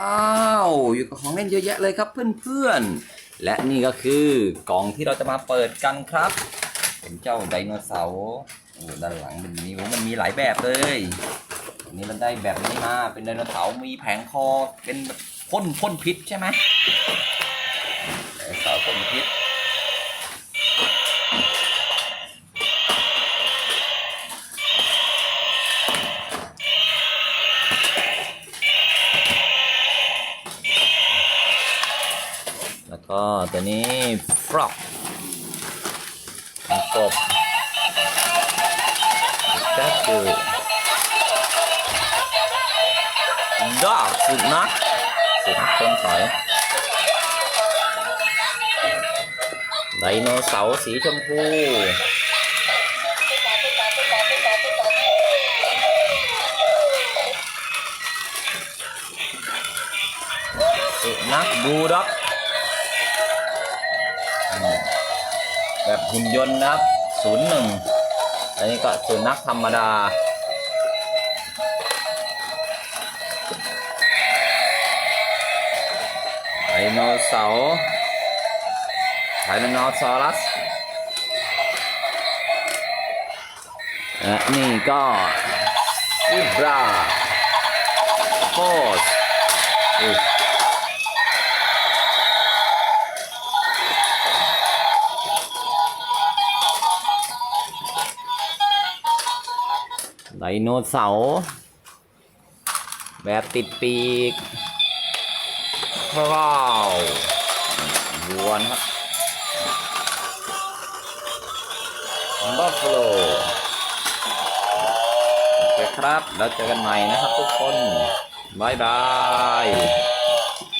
อ้าวอยู่กับของเล่นเยอะแยะเลยครับเพื่อนๆ และนี่ก็คือกล่องที่เราจะมาเปิดกันครับเป็นเจ้าไดโนเสาร์โอ้ด้านหลังเป็นนิ้วมันมีหลายแบบเลยอันนี้มันได้แบบนี้มาเป็นไดโนเสาร์มีแผงคอเป็นพ่นพ่นพิษใช่ไหมไดโนเสาร์พ่นพิษ ก็ตัวนี้ฟรอกกบก็คือดอกสุดนักสุดต้นถอยไดโนเสาร์สีชมพูสุนัขบูลด็อก แบบหุ่นยนต์นะครับศูนย์หนึ่งอันนี้ก็สุนัขธรรมดา ไดโนเสาร์ไดโนซอรัสและนี่ก็ซิบราโคส ไดโนเสาร์แบบติดปีกว้าววัวนะครับบัฟฟาโลโอเคครับ แล้วเจอกันใหม่นะครับทุกคน บายบาย